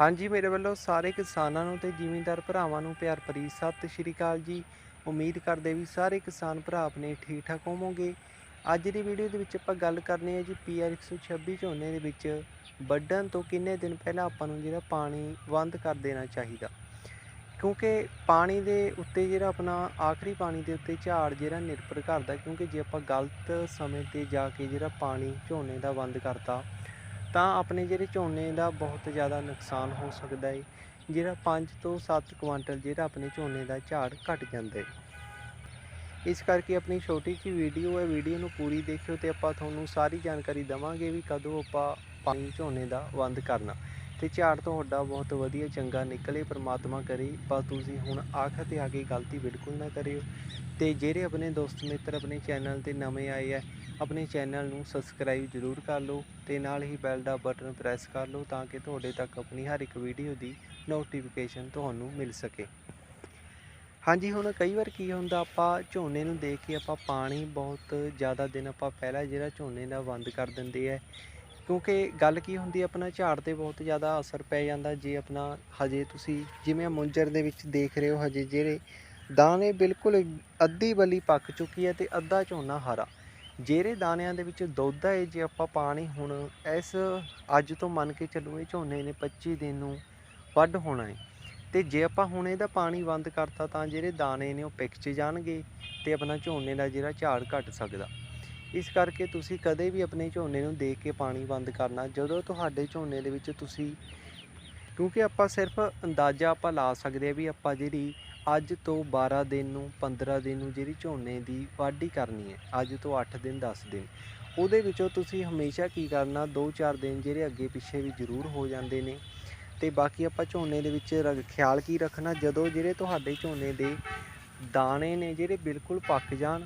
ਹਾਂਜੀ, ਮੇਰੇ ਵੱਲੋਂ ਸਾਰੇ ਕਿਸਾਨਾਂ ਨੂੰ ਤੇ ਜ਼ਿਮੀਂਦਾਰ ਭਰਾਵਾਂ ਨੂੰ ਪਿਆਰ ਭਰੀ ਸਤਿ ਸ਼੍ਰੀ ਅਕਾਲ ਜੀ। ਉਮੀਦ ਕਰਦੇ ਵੀ ਸਾਰੇ ਕਿਸਾਨ ਭਰਾ ਆਪਣੇ ਠੀਕ ਠਾਕ ਹੋਵੋਗੇ। ਅੱਜ ਦੀ ਵੀਡੀਓ ਦੇ ਵਿੱਚ ਆਪਾਂ ਗੱਲ ਕਰਨੀ ਹੈ ਜੀ ਪੀਆਰ 126 ਝੋਨੇ ਦੇ ਵਿੱਚ ਵੱਢਣ ਤੋਂ ਕਿੰਨੇ ਦਿਨ ਪਹਿਲਾਂ ਆਪਾਂ ਨੂੰ ਜਿਹੜਾ ਪਾਣੀ ਬੰਦ ਕਰ ਦੇਣਾ ਚਾਹੀਦਾ। ਕਿਉਂਕਿ ਪਾਣੀ ਦੇ ਉੱਤੇ ਜਿਹੜਾ ਆਪਣਾ ਆਖਰੀ ਪਾਣੀ ਦੇ ਉੱਤੇ ਝਾੜ ਜਿਹੜਾ ਨਿਰਭਰ ਕਰਦਾ, ਕਿਉਂਕਿ ਜੇ ਆਪਾਂ ਗਲਤ ਸਮੇਂ ਤੇ ਜਾ ਕੇ ਜਿਹੜਾ ਪਾਣੀ ਝੋਨੇ ਦਾ ਬੰਦ ਕਰਤਾ ਤਾਂ ਆਪਣੇ ਜਿਹੜੇ ਝੋਨੇ ਦਾ ਬਹੁਤ ਜ਼ਿਆਦਾ ਨੁਕਸਾਨ ਹੋ ਸਕਦਾ ਹੈ ਜਿਹੜਾ 5 ਤੋਂ 7 ਕੁਆਂਟਲ ਜਿਹੜਾ ਆਪਣੇ ਝੋਨੇ ਦਾ ਝਾੜ ਘਟ ਜਾਂਦਾ ਹੈ ਇਸ ਕਰਕੇ ਆਪਣੀ ਛੋਟੀ ਜਿਹੀ ਵੀਡੀਓ ਹੈ, ਵੀਡੀਓ ਨੂੰ ਪੂਰੀ ਦੇਖਿਓ ਤੇ ਆਪਾਂ ਤੁਹਾਨੂੰ ਸਾਰੀ ਜਾਣਕਾਰੀ ਦਵਾਂਗੇ ਵੀ ਕਦੋਂ ਆਪਾਂ ਪਾਣੀ ਝੋਨੇ ਦਾ ਬੰਦ ਕਰਨਾ। ਤੇ ਝਾੜ ਤੁਹਾਡਾ ਬਹੁਤ ਵਧੀਆ, ਚੰਗਾ ਨਿਕਲੇ, ਪ੍ਰਮਾਤਮਾ ਕਰੇ, ਪਰ ਤੁਸੀਂ ਹੁਣ ਆਖਰ ਤੇ ਆ ਕੇ ਗਲਤੀ ਬਿਲਕੁਲ ਨਾ ਕਰਿਓ। ਤੇ ਜਿਹੜੇ ਆਪਣੇ ਦੋਸਤ ਮਿੱਤਰ ਆਪਣੇ ਚੈਨਲ ਤੇ ਨਵੇਂ ਆਏ ਆ ਆਪਣੇ ਚੈਨਲ ਨੂੰ ਸਬਸਕ੍ਰਾਈਬ ਜ਼ਰੂਰ ਕਰ ਲਓ ਤੇ ਨਾਲ ਹੀ ਬੈਲ ਦਾ ਬਟਨ ਪ੍ਰੈਸ ਕਰ ਲਓ ਤਾਂ ਕਿ ਤੁਹਾਡੇ ਤੱਕ ਆਪਣੀ ਹਰ ਇੱਕ ਵੀਡੀਓ ਦੀ ਨੋਟੀਫਿਕੇਸ਼ਨ ਤੁਹਾਨੂੰ ਮਿਲ ਸਕੇ। ਹਾਂਜੀ, ਹੁਣ ਕਈ ਵਾਰ ਕੀ ਹੁੰਦਾ, ਆਪਾਂ ਝੋਨੇ ਨੂੰ ਦੇਖ ਕੇ ਆਪਾਂ ਪਾਣੀ ਬਹੁਤ ਜ਼ਿਆਦਾ ਦਿਨ ਆਪਾਂ ਪਹਿਲਾਂ ਜਿਹੜਾ ਝੋਨੇ ਦਾ ਬੰਦ ਕਰ ਦਿੰਦੇ ਆ, ਕਿਉਂਕਿ ਗੱਲ ਕੀ ਹੁੰਦੀ ਆਪਣਾ ਝਾੜ ਤੇ ਬਹੁਤ ਜ਼ਿਆਦਾ ਅਸਰ ਪੈ ਜਾਂਦਾ ਜੇ ਆਪਣਾ ਹਜੇ ਤੁਸੀਂ ਜਿਵੇਂ ਮੁੰਜਰ ਦੇ ਵਿੱਚ ਦੇਖ ਰਹੇ ਹੋ ਹਜੇ, ਜਿਹੜੇ ਦਾਣੇ ਬਿਲਕੁਲ ਅੱਧੀ ਬਲੀ ਪੱਕ ਚੁੱਕੀ ਹੈ ਤੇ ਅੱਧਾ ਝੋਨਾ ਹਰਾ। ਜਿਹੜੇ ਦਾਣਿਆਂ ਦੇ ਵਿੱਚ ਦੁੱਧ ਹੈ, ਜੇ ਆਪਾਂ ਪਾਣੀ ਹੁਣ ਇਸ ਅੱਜ ਤੋਂ ਮੰਨ ਕੇ ਚੱਲੋ ਇਹ ਝੋਨੇ ਨੇ 25 ਦਿਨ ਨੂੰ ਵੱਢ ਹੋਣਾ ਹੈ, ਤੇ ਜੇ ਆਪਾਂ ਹੁਣ ਇਹਦਾ ਪਾਣੀ ਬੰਦ ਕਰਤਾ ਤਾਂ ਜਿਹੜੇ ਦਾਣੇ ਨੇ ਉਹ ਪਿਕ 'ਚ ਜਾਣਗੇ ਤੇ ਆਪਣਾ ਝੋਨੇ ਦਾ ਜਿਹੜਾ ਝਾੜ ਘਟ ਸਕਦਾ। ਇਸ ਕਰਕੇ ਤੁਸੀਂ ਕਦੇ ਵੀ ਆਪਣੇ ਝੋਨੇ ਨੂੰ ਦੇਖ ਕੇ ਪਾਣੀ ਬੰਦ ਕਰਨਾ, ਜਦੋਂ ਤੁਹਾਡੇ ਝੋਨੇ ਦੇ ਵਿੱਚ ਤੁਸੀਂ ਕਿਉਂਕਿ ਆਪਾਂ ਸਿਰਫ ਅੰਦਾਜ਼ਾ ਆਪਾਂ ਲਾ ਸਕਦੇ ਆ ਵੀ ਆਪਾਂ ਜਿਹੜੀ ਅੱਜ ਤੋਂ 12 ਦਿਨ ਨੂੰ 15 ਦਿਨ ਨੂੰ ਜਿਹੜੀ ਝੋਨੇ ਦੀ ਵਾਢੀ ਕਰਨੀ ਹੈ, ਅੱਜ ਤੋਂ 8 ਦਿਨ 10 ਦਿਨ। ਉਹਦੇ ਵਿੱਚੋਂ ਤੁਸੀਂ ਹਮੇਸ਼ਾ ਕੀ ਕਰਨਾ 2-4 ਦਿਨ ਜਿਹੜੇ ਅੱਗੇ ਪਿੱਛੇ ਵੀ ਜ਼ਰੂਰ ਹੋ ਜਾਂਦੇ ਨੇ। ਤੇ ਬਾਕੀ ਆਪਾਂ ਝੋਨੇ ਦੇ ਵਿੱਚ ਰ- ਖਿਆਲ ਕੀ ਰੱਖਣਾ, ਜਦੋਂ ਜਿਹੜੇ ਤੁਹਾਡੇ ਝੋਨੇ ਦੇ ਦਾਣੇ ਨੇ ਜਿਹੜੇ ਬਿਲਕੁਲ ਪੱਕ ਜਾਣ,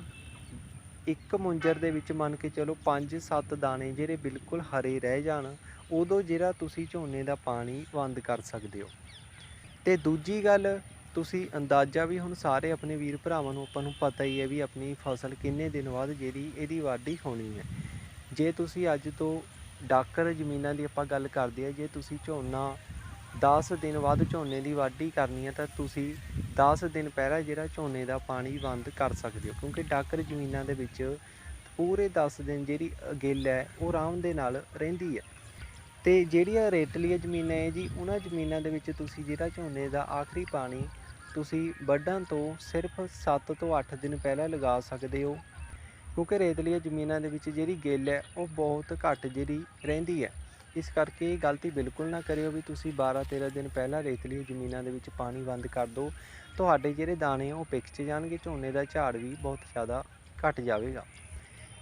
ਇੱਕ ਮੁੰਜਰ ਦੇ ਵਿੱਚ ਮੰਨ ਕੇ ਚਲੋ 5-7 ਦਾਣੇ ਜਿਹੜੇ ਬਿਲਕੁਲ ਹਰੇ ਰਹਿ ਜਾਣ, ਉਦੋਂ ਜਿਹੜਾ ਤੁਸੀਂ ਝੋਨੇ ਦਾ ਪਾਣੀ ਬੰਦ ਕਰ ਸਕਦੇ ਹੋ। ਤੇ ਦੂਜੀ ਗੱਲ ਤੁਸੀਂ ਅੰਦਾਜ਼ਾ ਵੀ ਹੁਣ ਸਾਰੇ ਆਪਣੇ ਵੀਰ ਭਰਾਵਾਂ ਨੂੰ, ਆਪਾਂ ਨੂੰ ਪਤਾ ਹੀ ਹੈ ਵੀ ਆਪਣੀ ਫਸਲ ਕਿੰਨੇ ਦਿਨ ਬਾਅਦ ਜਿਹੜੀ ਇਹਦੀ ਵਾਢੀ ਹੋਣੀ ਹੈ। ਜੇ ਤੁਸੀਂ ਅੱਜ ਤੋਂ ਡਾਕਰ ਜ਼ਮੀਨਾਂ ਦੀ ਆਪਾਂ ਗੱਲ ਕਰਦੇ ਆ ਜੇ ਤੁਸੀਂ ਝੋਨਾ 10 ਦਿਨ ਬਾਅਦ ਝੋਨੇ ਦੀ ਵਾਢੀ ਕਰਨੀ ਹੈ, ਤਾਂ ਤੁਸੀਂ 10 ਦਿਨ ਪਹਿਲਾਂ ਜਿਹੜਾ ਝੋਨੇ ਦਾ ਪਾਣੀ ਬੰਦ ਕਰ ਸਕਦੇ ਹੋ। ਕਿਉਂਕਿ ਡਾਕਰ ਜ਼ਮੀਨਾਂ ਦੇ ਵਿੱਚ ਪੂਰੇ 10 ਦਿਨ ਜਿਹੜੀ ਗਿੱਲ ਹੈ, ਉਹ ਆਰਾਮ ਦੇ ਨਾਲ ਰਹਿੰਦੀ ਹੈ। ਤੇ ਜਿਹੜੀਆਂ ਰੇਤਲੀਆਂ ਜ਼ਮੀਨਾਂ ਹੈ ਜੀ, ਉਹਨਾਂ ਜ਼ਮੀਨਾਂ ਦੇ ਵਿੱਚ ਤੁਸੀਂ ਜਿਹੜਾ ਝੋਨੇ ਦਾ ਆਖਰੀ ਪਾਣੀ ਤੁਸੀਂ ਵੱਢਾਂ ਤੋਂ ਸਿਰਫ 7 ਤੋਂ 8 ਦਿਨ ਪਹਿਲਾਂ ਲਗਾ ਸਕਦੇ ਹੋ, ਕਿਉਂਕਿ ਰੇਤਲੀਆਂ ਜ਼ਮੀਨਾਂ ਦੇ ਵਿੱਚ ਜਿਹੜੀ ਗਿੱਲ ਹੈ, ਉਹ ਬਹੁਤ ਘੱਟ ਜਿਹੜੀ ਰਹਿੰਦੀ ਹੈ। ਇਸ ਕਰਕੇ ਇਹ ਗਲਤੀ ਬਿਲਕੁਲ ਨਾ ਕਰਿਓ ਵੀ ਤੁਸੀਂ 12-13 ਦਿਨ ਪਹਿਲਾਂ ਰੇਤਲੀ ਜ਼ਮੀਨਾਂ ਦੇ ਵਿੱਚ ਪਾਣੀ ਬੰਦ ਕਰ ਦਿਓ। ਤੁਹਾਡੇ ਜਿਹੜੇ ਦਾਣੇ ਉਹ ਪਿਕ 'ਚ ਜਾਣਗੇ, ਝੋਨੇ ਦਾ ਝਾੜ ਵੀ ਬਹੁਤ ਜ਼ਿਆਦਾ ਘਟ ਜਾਵੇਗਾ।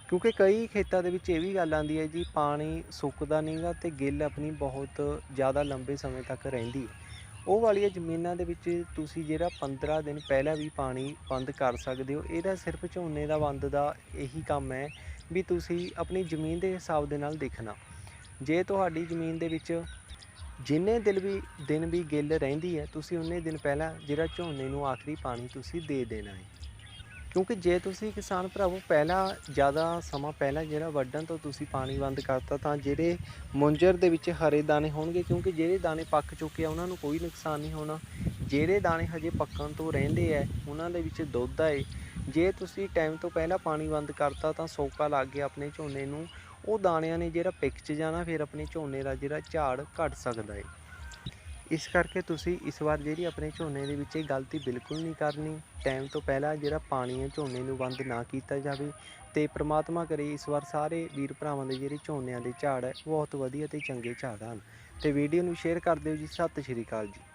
ਕਿਉਂਕਿ ਕਈ ਖੇਤਾਂ ਦੇ ਵਿੱਚ ਇਹ ਵੀ ਗੱਲ ਆਉਂਦੀ ਹੈ ਜੀ, ਪਾਣੀ ਸੁੱਕਦਾ ਨਹੀਂਗਾ ਤੇ ਗਿੱਲ ਆਪਣੀ ਬਹੁਤ ਜ਼ਿਆਦਾ ਲੰਬੇ ਸਮੇਂ ਤੱਕ ਰਹਿੰਦੀ ਹੈ। ਉਹ ਵਾਲੀਆਂ ਜ਼ਮੀਨਾਂ ਦੇ ਵਿੱਚ ਤੁਸੀਂ ਜਿਹੜਾ 15 ਦਿਨ ਪਹਿਲਾਂ ਵੀ ਪਾਣੀ ਬੰਦ ਕਰ ਸਕਦੇ ਹੋ, ਇਹਦਾ ਸਿਰਫ ਝੋਨੇ ਦਾ ਬੰਦ ਦਾ ਇਹੀ ਕੰਮ ਹੈ ਵੀ ਤੁਸੀਂ ਆਪਣੀ ਜ਼ਮੀਨ ਦੇ ਹਿਸਾਬ ਦੇ ਨਾਲ ਦੇਖਣਾ। ਜੇ ਤੁਹਾਡੀ ਜ਼ਮੀਨ ਦੇ ਵਿੱਚ ਜਿੰਨੇ ਦਿਨ ਵੀ ਦਿਨ ਵੀ ਗਿੱਲ ਰਹਿੰਦੀ ਹੈ, ਤੁਸੀਂ ਉਨੇ ਦਿਨ ਪਹਿਲਾਂ ਜਿਹੜਾ ਝੋਨੇ ਨੂੰ ਆਖਰੀ ਪਾਣੀ ਤੁਸੀਂ ਦੇ ਦੇਣਾ ਹੈ। ਕਿਉਂਕਿ ਜੇ ਤੁਸੀਂ ਕਿਸਾਨ ਭਰਾਵੋ, ਪਹਿਲਾਂ ਜ਼ਿਆਦਾ ਸਮਾਂ, ਪਹਿਲਾਂ ਜਿਹੜਾ ਵੱਢਣ ਤੋਂ ਤੁਸੀਂ ਪਾਣੀ ਬੰਦ ਕਰਤਾ, ਤਾਂ ਜਿਹੜੇ ਮੁੰਜਰ ਦੇ ਵਿੱਚ ਹਰੇ ਦਾਣੇ ਹੋਣਗੇ, ਕਿਉਂਕਿ ਜਿਹੜੇ ਦਾਣੇ ਪੱਕ ਚੁੱਕੇ ਆ, ਉਹਨਾਂ ਨੂੰ ਕੋਈ ਨੁਕਸਾਨ ਨਹੀਂ ਹੋਣਾ। ਜਿਹੜੇ ਦਾਣੇ ਹਜੇ ਪੱਕਣ ਤੋਂ ਰਹਿੰਦੇ ਆ, ਉਹਨਾਂ ਦੇ ਵਿੱਚ ਦੁੱਧ ਆਏ ਜੇ ਤੁਸੀਂ ਟਾਈਮ ਤੋਂ ਪਹਿਲਾਂ ਪਾਣੀ ਬੰਦ ਕਰਤਾ, ਤਾਂ ਸੋਕਾ ਲੱਗ ਗਿਆ ਆਪਣੇ ਝੋਨੇ ਨੂੰ। ਉਹ ਦਾਣਿਆਂ ਨੇ ਜਿਹੜਾ ਪਿਕ 'ਚ ਜਾਣਾ, ਫਿਰ ਆਪਣੇ ਝੋਨੇ ਦਾ ਜਿਹੜਾ ਝਾੜ ਘਟ ਸਕਦਾ ਹੈ ਇਸ ਕਰਕੇ ਤੁਸੀਂ ਇਸ ਵਾਰ ਜਿਹੜੀ ਆਪਣੇ ਝੋਨੇ ਦੇ ਵਿੱਚ ਇਹ ਗਲਤੀ ਬਿਲਕੁਲ ਨਹੀਂ ਕਰਨੀ। ਟਾਈਮ ਤੋਂ ਪਹਿਲਾਂ ਜਿਹੜਾ ਪਾਣੀ ਹੈ ਝੋਨੇ ਨੂੰ ਬੰਦ ਨਾ ਕੀਤਾ ਜਾਵੇ ਤੇ ਪ੍ਰਮਾਤਮਾ ਕਰੇ ਇਸ ਵਾਰ ਸਾਰੇ ਵੀਰ ਭਰਾਵਾਂ ਦੇ ਜਿਹੜੇ ਝੋਨਿਆਂ ਦੇ ਝਾੜ ਹੈ, ਬਹੁਤ ਵਧੀਆ ਤੇ ਚੰਗੇ ਝਾੜ ਹਨ। ਤੇ ਵੀਡੀਓ ਨੂੰ ਸ਼ੇਅਰ ਕਰ ਦਿਓ ਜੀ। ਸਤਿ ਸ਼੍ਰੀ ਅਕਾਲ ਜੀ।